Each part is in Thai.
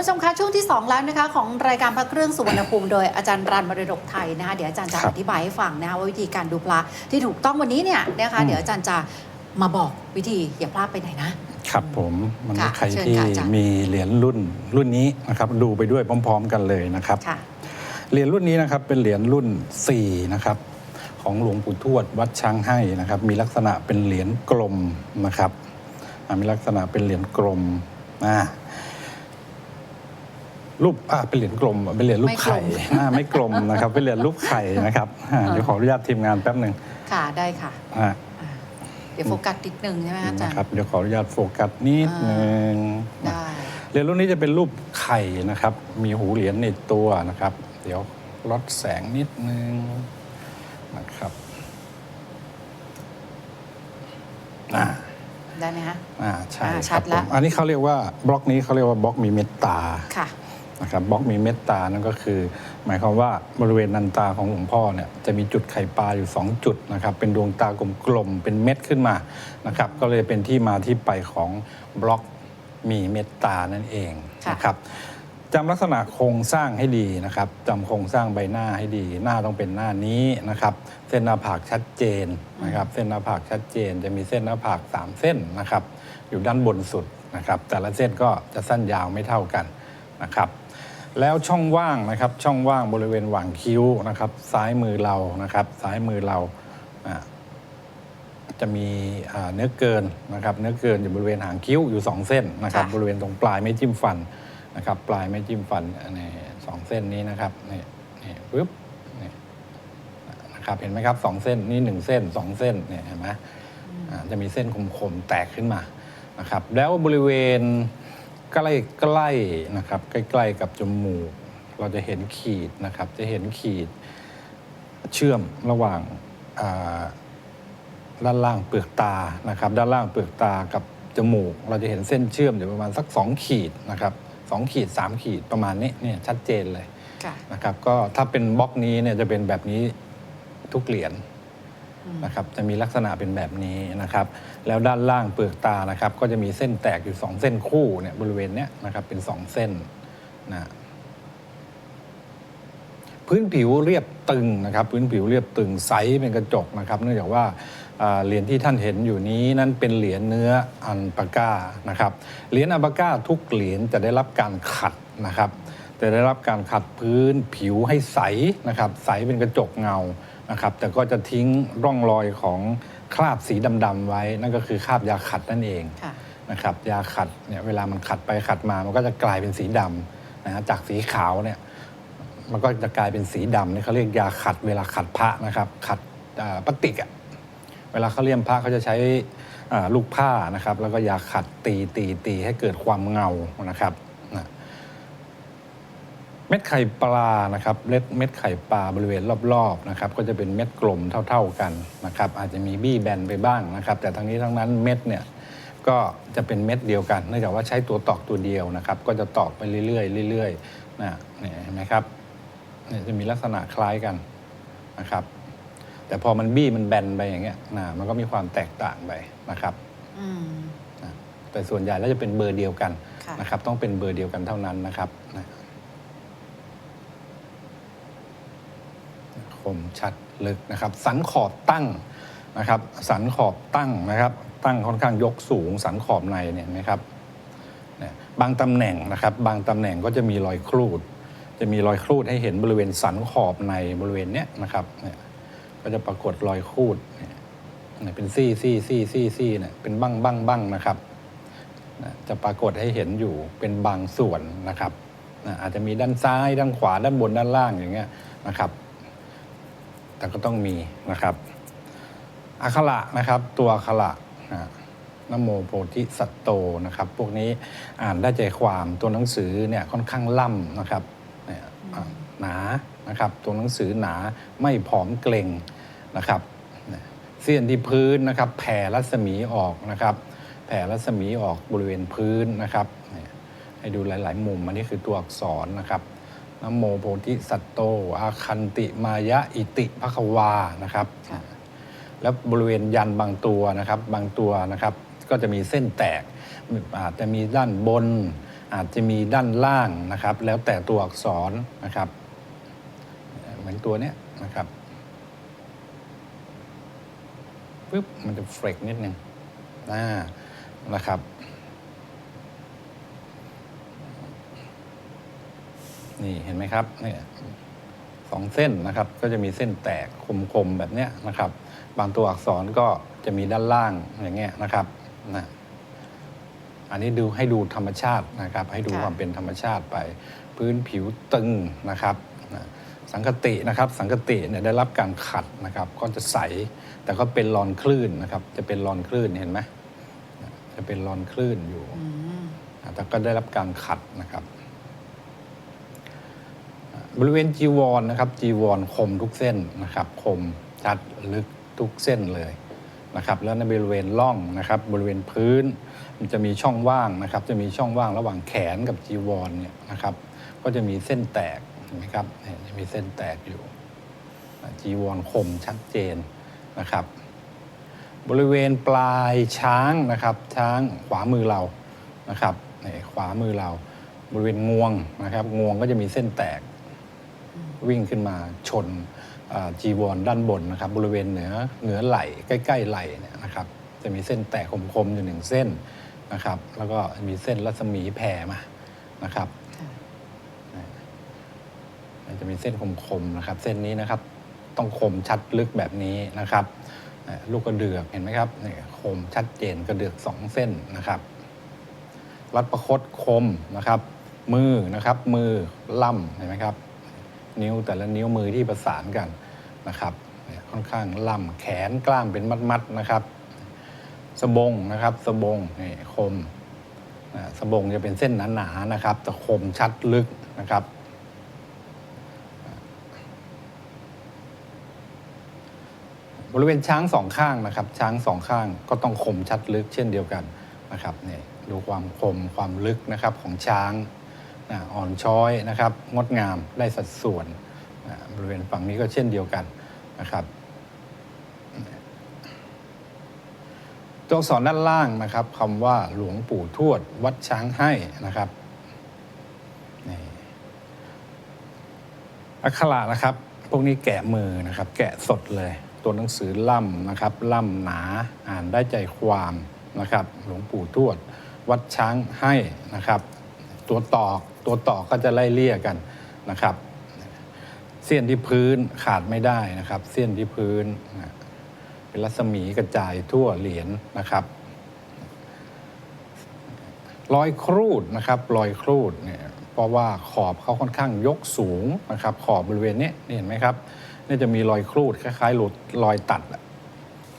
ผู้ชมคะช่วงที่ 2 แล้วนะคะของรายการพระเครื่องสุวรรณภูมิโดยอาจารย์รันมรดกไทยนะคะเดี๋ยวอาจารย์จะครัอบธิบายให้ฟังนะคะว่าวิธีการดูปลาที่ถูกต้องวันนี้เนี่ยนะคะอืมเดี๋ยวอาจารย์จะมาบอกวิธีอย่าพลาดไปไหนนะ ครับผมมันค่ะใครเชิญที่ค่ะอาจารย์ มีเหรียญรุ่นรุ่นนี้นะครับดูไปด้วยพร้อม ๆ กันเลยนะครับ ค่ะ เหรียญรุ่นนี้นะครับเป็นเหรียญรุ่น 4 นะครับ ของหลวงปู่ทวดวัดช้างให้นะครับ มีลักษณะเป็นเหรียญกลมนะครับอ่ามีลักษณะเป็นเหรียญกลมอ่า รูปอ่าเป็นเหรียญกลมเป็นเหรียญรูปไข่ไม่กลมอ่าไม่กลมนะครับเป็นเหรียญรูปไข่นะครับอ่าเดี๋ยวขออนุญาตทีมงานแป๊บหนึ่งค่ะได้ค่ะอ่าอ่าเดี๋ยวโฟกัสนิดนึงใช่ไหมคะอาจารนะย์ครับเดี๋ยวขออนุญาตโฟกัสนิดหนึ่งได้เหรียญรุ่นนี้จะเป็นรูปไข่นะครับ มีหูเหรียญในตัวนะครับ เดี๋ยวลดแสงนิดนึงนะครับอ่าได้ไหมคะอ่าใช่อ่าคชัรัดบละผมอันนี้เขาเรียกว่าบล็อกนี้เขาเรียกว่าบล็อกมีเมตตาค่ะ นะครับบล็อกมีเมตตานั่นก็คือ หมายความว่าบริเวณนันตาของหลวงพ่อเนี่ยจะมีจุดไข่ปลาอยู่ 2 จุดนะครับเป็นดวงตากลมๆเป็นเม็ดขึ้นมานะครับก็เลยเป็นที่มาที่ไปของบล็อกมีเมตตานั่นเองนะครับจำลักษณะโครงสร้างให้ดีนะครับจำโครงสร้างใบหน้าให้ดี หน้าต้องเป็นหน้านี้นะครับ เส้นหน้าผากชัดเจนนะครับ เส้นหน้าผากชัดเจน จะมีเส้นหน้าผากสามเส้นนะครับ อยู่ด้านบนสุดนะครับ แต่ละเส้นก็จะสั้นยาวไม่เท่ากันนะครับ แล้วช่องว่างนะครับช่องว่างบริเวณหว่างคิ้วนะครับซ้ายมือเรานะครับซ้ายมือเราอ่าจะมีอ่าเนื้อเกินนะครับเนื้อเกินอยู่บริเวณหางคิ้วอยู่ 2 เส้นนะครับค่ะบริเวณตรงปลายไม่จิ้มฟันนะครับปลายไม่จิ้มฟันในสองเส้นนี้นะครับนี่นี่ปึ๊บนี่นะครับเห็นไหมครับสองเส้นนี่หนึ่งเส้นสองเส้นเนี่ยเห็นไหมอ่าจะมีเส้นคมๆแตกขึ้นมานะครับแล้วบริเวณ ใกล้ใกล้ๆนะครับใกล้ๆกับจมูก เราจะเห็นขีดนะครับ จะเห็นขีดเชื่อมระหว่างอ่าด้านล่างเปลือกตานะครับ ด้านล่างเปลือกตากับจมูก เราจะเห็นเส้นเชื่อมอยู่ประมาณสักสองขีดนะครับสองขีดสามขีดประมาณนี้เนี่ยชัดเจนเลยค่ะนะครับก็ถ้าเป็นบล็อกนี้เนี่ยจะเป็นแบบนี้ทุกเหรียญ นะครับจะมีลักษณะเป็นแบบนี้นะครับ แล้วด้านล่างเปลือกตานะครับ ก็จะมีเส้นแตกอยู่ 2 เส้นคู่เนี่ยบริเวณเนี้ยนะครับเป็น 2 เส้นนะพื้นผิวเรียบตึงนะครับ พื้นผิวเรียบตึงใสเป็นกระจกนะครับ เนื่องจากว่าเหรียญที่ท่านเห็นอยู่นี้นั้นเป็นเหรียญเนื้ออันปาก้านะครับเหรียญอันปาก้าทุกเหรียญจะได้รับการขัดนะครับจะได้รับการขัดพื้นผิวให้ใสนะครับ ใสเป็นกระจกเงา นะครับแต่ก็จะทิ้งร่องรอยของคราบสีดำๆไว้ นั่นก็คือคราบยาขัดนั่นเองค่ะ นะครับยาขัดเนี่ยเวลามันขัดไปขัดมามันก็จะกลายเป็นสีดำนะฮะจากสีขาวเนี่ยมันก็จะกลายเป็นสีดำนี่เขาเรียกยาขัด เวลาขัดพระนะครับขัดอ่าพลาสติกอะเวลาเขาเลี่ยมพระเขาจะใช้อ่าลูกผ้านะครับแล้วก็ยาขัดตีตีตีให้เกิดความเงานะครับนะ เม็ดไข่ปลานะครับเม็ดเม็ดไข่ปลาบริเวณรอบๆนะครับก็จะเป็นเม็ดกลมเท่า ๆกันนะครับอาจจะมีบี้แบนไปบ้างนะครับ แต่ทั้งนี้ทั้งนั้นเม็ดเนี่ยก็จะเป็นเม็ดเดียวกัน เนื่องจากว่าใช้ตัวตอกตัวเดียวนะครับ ก็จะตอกไปเรื่อยๆเรื่อยๆนะเนี่ยเห็นไหมครับเนี่ยจะมีลักษณะคล้ายกันนะครับ แต่พอมันบี้มันแบนไปอย่างเงี้ยนะมันก็มีความแตกต่างไปนะครับอืมนะแต่ส่วนใหญ่แล้วจะเป็นเบอร์เดียวกันค่ะ นะครับ ต้องเป็นเบอร์เดียวกันเท่านั้นนะครับนะ คมชัดลึกนะครับ สันขอบตั้งนะครับ สันขอบตั้งนะครับ ตั้งค่อนข้างยกสูง สันขอบในเนี่ยนไหมครับบางตำแหน่งนะครับ บางตำแหน่งก็จะมีรอยครูด จะมีรอยครูดให้เห็นบริเวณสันขอบในบริเวณเนี้ยนะครับเนี่ยก็จะปรากฏรอยครูดเนี่ยเป็นซี่ซี่ซี่ซี่ซี่เนี่ยเป็นบ้างบ้างบ้างนะครับจะปรากฏให้เห็นอยู่เป็นบางส่วนนะครับอาจจะมีด้านซ้ายด้านขวาด้านบนด้านล่างอย่างเงี้ยนะครับ แต่ก็ต้องมีนะครับอักขระนะครับตัวอักขระนะนโมโพธิสัตโตนะครับ พวกนี้อ่านได้ใจความตัวหนังสือเนี่ยค่อนข้างล่ำนะครับหนานะครับตัวหนังสือหนาไม่ผอมเกร็งนะครับเสี้ยนที่พื้นนะครับแผ่รัศมีออกนะครับ แผ่รัศมีออกบริเวณพื้นนะครับให้ดูหลาย ๆ มุมอันนี้คือตัวอักษรนะครับ นะโมโพธิสัตโต อาคันติมายะอิติภควานะครับค่ะแล้วบริเวณยันบางตัวนะครับ บางตัวนะครับ ก็จะมีเส้นแตก อาจจะมีด้านบน อาจจะมีด้านล่างนะครับ แล้วแต่ตัวอักษรนะครับ เหมือนตัวเนี้ยนะครับปึ๊บมันจะเฟรกนิดนึงอ่านะครับ นี่เห็นไหมครับเนี่ยสองเส้นนะครับ ก็จะมีเส้นแตกคมๆแบบเนี้ยนะครับ บางตัวอักษรก็จะมีด้านล่างอย่างเงี้ยนะครับนะอันนี้ดูให้ดูธรรมชาตินะครับ ให้ดูค่ะ ความเป็นธรรมชาติไป พื้นผิวตึงนะครับนะสังกตินะครับ สังกติเนี่ยได้รับการขัดนะครับ ก็จะใส แต่ก็เป็นรอนคลื่นนะครับ จะเป็นรอนคลื่นเห็นไหมจะเป็นรอนคลื่นอยู่ อืมแต่ก็ได้รับการขัดนะครับ บริเวณจีวรนะครับจีวรคมทุกเส้นนะครับ คมชัดลึกทุกเส้นเลยนะครับ แล้วในบริเวณร่องนะครับ บริเวณพื้น มันจะมีช่องว่างนะครับ จะมีช่องว่างระหว่างแขนกับจีวรเนี่ยนะครับ ก็จะมีเส้นแตกเห็นไหมครับเนี่ยจะมีเส้นแตกอยู่จีวรคมชัดเจนนะครับ บริเวณปลายช้างนะครับ ช้างขวามือเรานะครับขวามือเรา บริเวณงวงนะครับ งวงก็จะมีเส้นแตก วิ่งขึ้นมาชนอ่าจีวรด้านบนนะครับ บริเวณเหนือเหนือไหล่ใกล้ ๆ ไหล่เนี่ยนะครับ จะมีเส้นแตกคมๆอยู่หนึ่งเส้นนะครับ แล้วก็มีเส้นรัศมีแผ่มานะครับค่ะมันจะมีเส้นคมๆนะครับ เส้นนี้นะครับ ต้องคมชัดลึกแบบนี้นะครับอ่าลูกกระเดือกเห็นไหมครับนี่คมชัดเจนกระเดือกสองเส้นนะครับรัดประคตคมนะครับ มือนะครับ มือล่ำเห็นไหมครับ นิ้วแต่ละนิ้วมือที่ประสานกันนะครับค่อนข้างล่ำแขนกล้ามเป็นมัดๆนะครับสบงนะครับสบงนี่คมสบงจะเป็นเส้นหนาๆนะครับแต่คมชัดลึกนะครับ บริเวณช้างสองข้างนะครับ ช้างสองข้างก็ต้องคมชัดลึกเช่นเดียวกันนะครับนี่ดูความคมความลึกนะครับของช้าง อ่อนช้อยนะครับงดงามได้สัดส่วนบริเวณฝั่งนี้ก็เช่นเดียวกันนะครับตัวอักษรด้านล่างนะครับคำว่าหลวงปู่ทวดวัดช้างให้นะครับอักขระนะครับ พวกนี้แกะมือนะครับ แกะสดเลย ตัวหนังสือล่ำนะครับ ล่ำหนาอ่านได้ใจความนะครับ หลวงปู่ทวด วัดช้างให้นะครับ ตัวตอก ตัวต่อก็จะไล่เลี่ยกันนะครับ เสี้ยนที่พื้นขาดไม่ได้นะครับ เสี้ยนที่พื้นนะเป็นรัศมีกระจายทั่วเหรียญนะครับรอยครูดนะครับรอยครูดเนี่ยเพราะว่าขอบเขาค่อนข้างยกสูงนะครับ ขอบบริเวณนี้นี่เห็นไหมครับนี่จะมีรอยครูดคล้ายๆหลุดรอยตัดอะ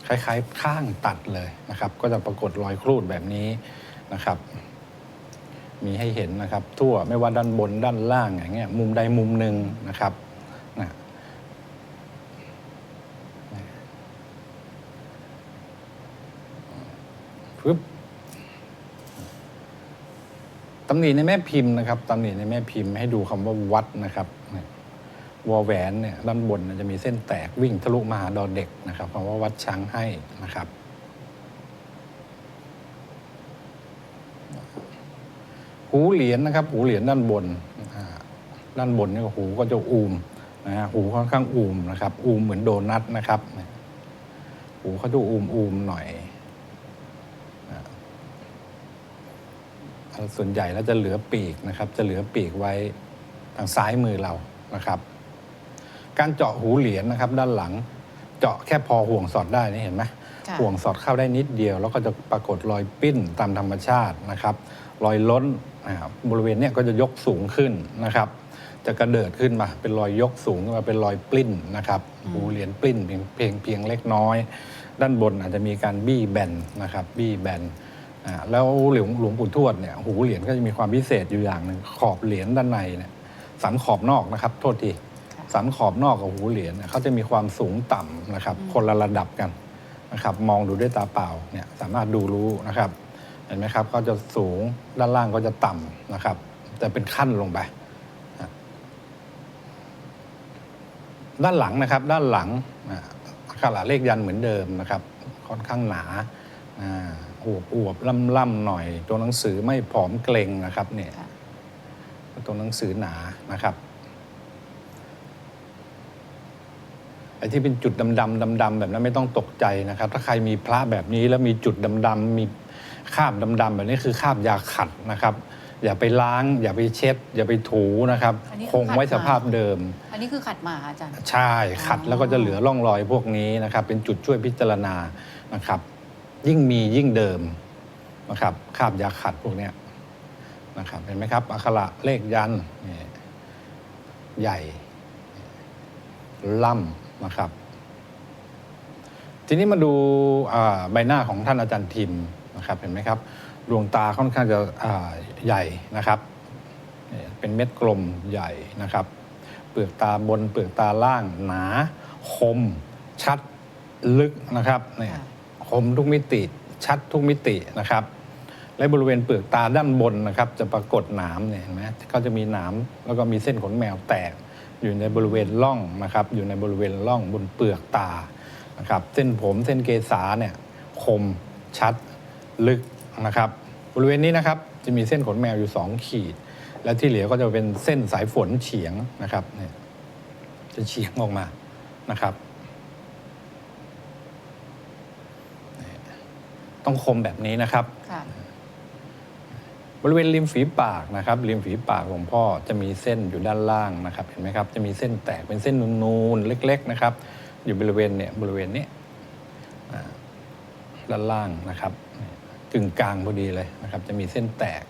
คล้ายๆข้างตัดเลยนะครับ ก็จะปรากฏรอยครูดแบบนี้นะครับ มีให้เห็นนะครับ ทั่วไม่ว่าด้านบนด้านล่างอย่างเงี้ยมุมใดมุมหนึ่งนะครับนะปึ๊บตำหนิในแม่พิมพ์นะครับตำหนิในแม่พิมพ์ให้ดูคำว่าวัดนะครับวอแหวนเนี่ยด้านบนจะมีเส้นแตกวิ่งทะลุมาหาดอเด็กนะครับคำว่าวัดช้างให้นะครับ หูเหรียญนะครับ หูเหรียญด้านบนอ่าด้านบนเนี่ยหูก็จะอูมนะฮะหูค่อนข้างอูมนะครับ อูมเหมือนโดนัทนะครับ หูเขาจะอูมอูมหน่อยอ่าส่วนใหญ่แล้วจะเหลือปีกนะครับ จะเหลือปีกไว้ทางซ้ายมือเรานะครับ การเจาะหูเหรียญนะครับ ด้านหลัง เจาะแค่พอห่วงสอดได้นี่เห็นไหมค่ะห่วงสอดเข้าได้นิดเดียว แล้วก็จะปรากฏรอยปิ้นตามธรรมชาตินะครับ รอยล้นอ่าบริเวณเนี้ยก็จะยกสูงขึ้นนะครับ จะกระเดิดขึ้นมา เป็นรอยยกสูงขึ้นมาเป็นรอยปลิ้นนะครับหูเหรียญปลิ้นเพียงเพียงเพียงเล็กน้อย ด้านบนอาจจะมีการบี้แบนนะครับ บี้แบนอ่าแล้วหลวงหลวงปู่ทวดเนี่ยหูเหรียญก็จะมีความพิเศษอยู่อย่างหนึ่งขอบเหรียญด้านในเนี่ยสันขอบนอกนะครับโทษทีค่ะสันขอบนอกกับหูเหรียญเนี่ยเขาจะมีความสูงต่ำนะครับ คนละระดับกันนะครับ มองดูด้วยตาเปล่าเนี่ยสามารถดูรู้นะครับเห็นไหมครับ ก็จะสูงด้านล่างก็จะต่ำนะครับ แต่เป็นขั้นลงไปนะด้านหลังนะครับ ด้านหลังอ่าอักขระเลขยันต์เหมือนเดิมนะครับ ค่อนข้างหนาอ่าอวบอวบล่ำล่ำๆหน่อย ตัวหนังสือไม่ผอมเกรงนะครับเนี่ยค่ะตัวหนังสือหนานะครับไอ้ที่เป็นจุดดำดำดำดำๆแบบนั้นไม่ต้องตกใจนะครับ ถ้าใครมีพระแบบนี้แล้วมีจุดดำดำๆมี คราบดำดำๆแบบนี้คือคราบยาขัดนะครับ อย่าไปล้าง อย่าไปเช็ด อย่าไปถูนะครับ อันนี้คคืองขัดไว้มาสภาพเดิม อันนี้คือขัดมาอาจารย์ ใช่ขัดอ๋อ แล้วก็จะเหลือร่องรอยพวกนี้นะครับ เป็นจุดช่วยพิจารณานะครับ ยิ่งมียิ่งเดิมนะครับคราบยาขัดพวกเนี้ยนะครับเห็นไหมครับอักขระเลขยันต์นี่ใหญ่ล่ำนะครับ ทีนี้มาดูอ่าใบหน้าของท่านอาจารย์ทิม นะครับเห็นไหมครับดวงตาค่อนข้างจะอ่าใหญ่นะครับนี่เป็นเม็ดกลมใหญ่นะครับ เปลือกตาบนเปลือกตาล่างหนา คม ชัดลึกนะครับเนี่ยค่ะคมทุกมิติชัดทุกมิตินะครับ และบริเวณเปลือกตาด้านบนนะครับ จะปรากฏหนามเนี่ยเห็นไหมก็จะมีหนามแล้วก็มีเส้นขนแมวแตกอยู่ในบริเวณร่องนะครับ อยู่ในบริเวณร่องบนเปลือกตานะครับ เส้นผมเส้นเกษาเนี่ยคมชัด ลึกนะครับ บริเวณนี้นะครับจะมีเส้นขนแมวอยู่สองขีด และที่เหลือก็จะเป็นเส้นสายฝนเฉียงนะครับเนี่ยจะเฉียงออกมานะครับนี่ต้องคมแบบนี้นะครับ ค่ะบริเวณริมฝีปากนะครับริมฝีปากหลวงพ่อจะมีเส้นอยู่ด้านล่างนะครับ เห็นไหมครับ จะมีเส้นแตกเป็นเส้นนูนๆเล็ก ๆนะครับ อยู่บริเวณเนี่ยบริเวณนี้อ่าด้านล่างนะครับเนี่ย กึ่งกลางพอดีเลยนะครับ จะมีเส้นแตก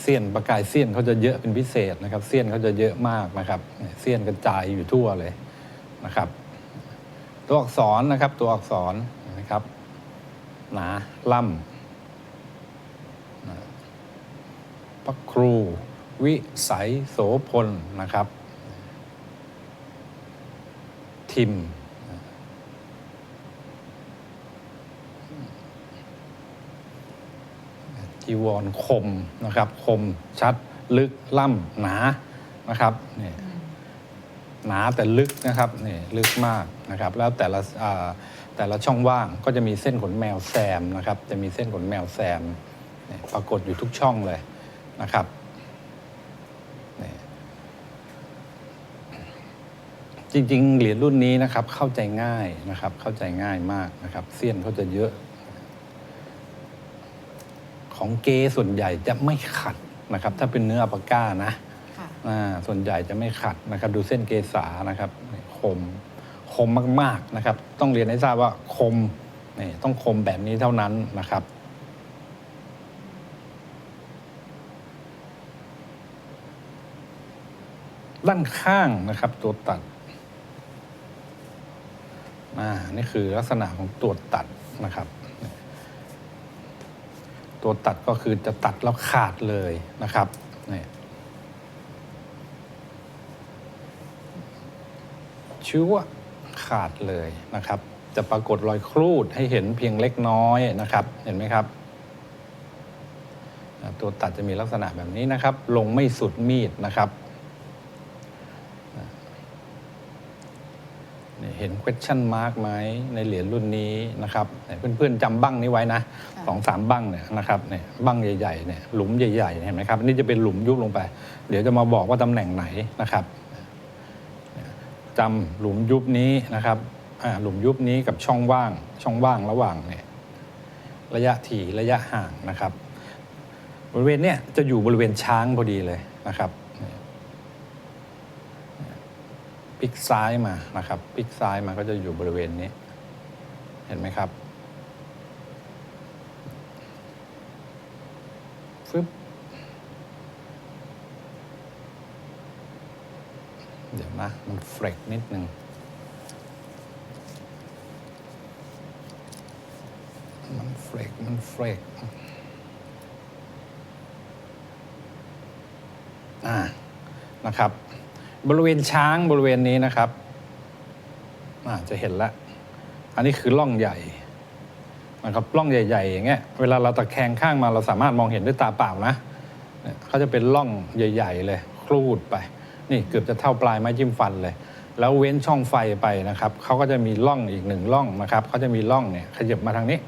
เสี้ยนประกายเสี้ยนเขาจะเยอะเป็นพิเศษนะครับ เสี้ยนเขาจะเยอะมากนะครับ เสี้ยนกระจายอยู่ทั่วเลยนะครับ ตัวอักษรนะครับ ตัวอักษรนะครับ หนาล่ำพระครู วิสัยโสพลนะครับ ทิม จีวรคมนะครับคมชัดลึกล่ำหนานะครับนี่หนาแต่ลึกนะครับนี่ลึกมากนะครับ แล้วแต่ละแต่ละช่องว่างก็จะมีเส้นขนแมวแซมนะครับ จะมีเส้นขนแมวแซมปรากฏอยู่ทุกช่องเลยนะครับจริงๆ เหรียญรุ่นนี้นะครับเข้าใจง่ายนะครับเข้าใจง่ายมากนะครับเสี้ยนเขาจะเยอะ ของเกส่วนใหญ่จะไม่ขัดนะครับ ถ้าเป็นเนื้ออัปปาก้านะค่ะ อ่าส่วนใหญ่จะไม่ขัดนะครับ ดูเส้นเกษานะครับนี่คมคมมากๆนะครับ ต้องเรียนให้ทราบว่าคมนี่ต้องคมแบบนี้เท่านั้นนะครับ ด้านข้างนะครับตัวตัด อ่า นี่คือลักษณะของตัวตัดนะครับ ตัวตัดก็คือจะตัดแล้วขาดเลยนะครับนี่ชื่อว่าขาดเลยนะครับ จะปรากฏรอยครูดให้เห็นเพียงเล็กน้อยนะครับ เห็นไหมครับ ตัวตัดจะมีลักษณะแบบนี้นะครับ ลงไม่สุดมีดนะครับอ่านี่ เห็น question mark ไหมในเหรียญรุ่นนี้นะครับเนี่ยเพื่อนๆจำบั้งนี้ไว้นะค่ะสองสามบั้งเนี่ยนะครับเนี่ยบั้งใหญ่ๆเนี่ยหลุมใหญ่ๆเห็นไหมครับอันนี่จะเป็นหลุมยุบลงไป เดี๋ยวจะมาบอกว่าตำแหน่งไหนนะครับจำหลุมยุบนี้นะครับอ่าหลุมยุบนี้กับช่องว่างช่องว่างระหว่างเนี่ยระยะถี่ระยะห่างนะครับ บริเวณเนี้ยจะอยู่บริเวณช้างพอดีเลยนะครับเนี่ย พลิกซ้ายมานะครับพลิกซ้ายมาก็จะอยู่บริเวณนี้ เห็นไหมครับฟึบเดี๋ยวนะ มันเฟรกนิดนึงมันเฟรกมันเฟรกอ่านะครับ บริเวณช้างบริเวณนี้นะครับอาจะเห็นแล้วอันนี้คือร่องใหญ่นะครับร่องใหญ่ๆอย่างเงี้ยเวลาเราตะแคงข้างมาเราสามารถมองเห็นด้วยตาเปล่านะเนี่ยเขาจะเป็นร่องใหญ่ ๆ เลยครูดไป นี่เกือบจะเท่าปลายไม้จิ้มฟันเลย แล้วเว้นช่องไฟไปนะครับเขาก็จะมีร่องอีกหนึ่งร่องนะครับเขาจะมีร่องเนี่ยขยับมาทางนี้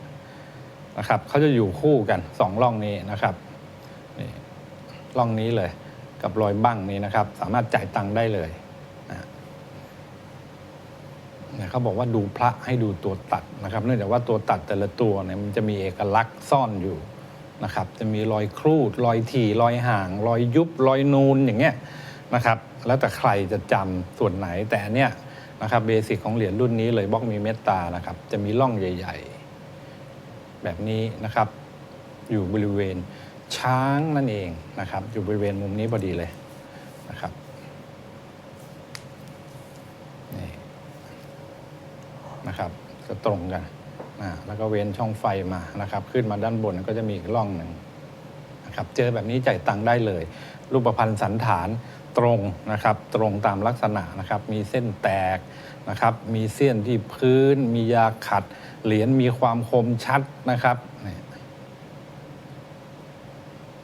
นะครับเขาจะอยู่คู่กันสองร่องนี้นะครับนี่ร่องนี้เลย กับรอยบั้งนี้นะครับ สามารถจ่ายตังค์ได้เลยนะเนี่ยเขาบอกว่าดูพระให้ดูตัวตัดนะครับ เนื่องจากว่าตัวตัดแต่ละตัวเนี่ยมันจะมีเอกลักษณ์ซ่อนอยู่นะครับ จะมีรอยครูด รอยถี่ รอยห่าง รอยยุบ รอยนูนอย่างเงี้ยนะครับ แล้วแต่ใครจะจำส่วนไหนแต่เนี้ยนะครับเบสิกของเหรียญรุ่นนี้เลยบล็อกมีเมตตานะครับ จะมีร่องใหญ่ ๆ แบบนี้นะครับ อยู่บริเวณ ช้างนั่นเองนะครับอยู่บริเวณมุมนี้พอดีเลยนะครับนี่นะครับจะตรงกันนะแล้วก็เว้นช่องไฟมานะครับ ขึ้นมาด้านบนก็จะมีอีกร่องหนึ่งนะครับเจอแบบนี้จ่ายตังค์ได้เลย รูปพันธ์สันฐานตรงนะครับ ตรงตามลักษณะนะครับ มีเส้นแตกนะครับ มีเส้นที่พื้น มียาขัด เหรียญมีความคมชัดนะครับนี่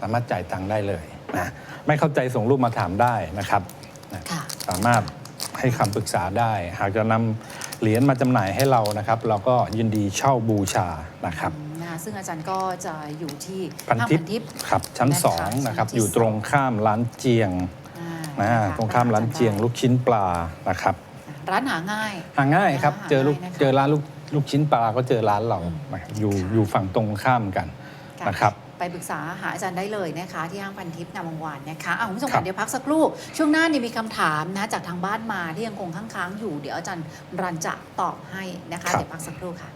ามารถจ่ายตังค์ได้เลยนะไม่เข้าใจส่งรูปมาถามได้นะครับนะค่ะ สามารถให้คำปรึกษาได้ หากจะนำเหรียญมาจำหน่ายให้เรานะครับ เราก็ยินดีเช่าบูชานะครับอืมนะคะซึ่งอาจารย์ก็จะอยู่ที่พันห้างทิพพันย์ทิพย์ ครับชั้นนะคะสองนะครับชั้นที่ อยู่ตรงข้ามร้านเจียงอ่านะนะคะตรงข้ามร้านเจียง ลูกชิ้นปลานะครับร้านหาง่าย หาง่ายครับหาเจอลูกง่ายนะคะเจอร้านลูกลูกชิ้นปลาก็เจอร้านเราอืมนะครับอยู่ค่ะ อยู่ฝั่งตรงข้ามกันค่ะนะครับ ไปปรึกษาหาอาจารย์ได้เลยนะคะ ที่ห้างพันทิพย์งามวงวานนะคะอะคุณผู้ชมครัค่ะบเดี๋ยวพักสักครู่ ช่วงหน้านี่มีคำถามนะจากทางบ้านมาที่ยังคงค้างๆอยู่ เดี๋ยวอาจารย์รันจะตอบให้นะคะ ครับ เดี๋ยวพักสักครู่ค่ะ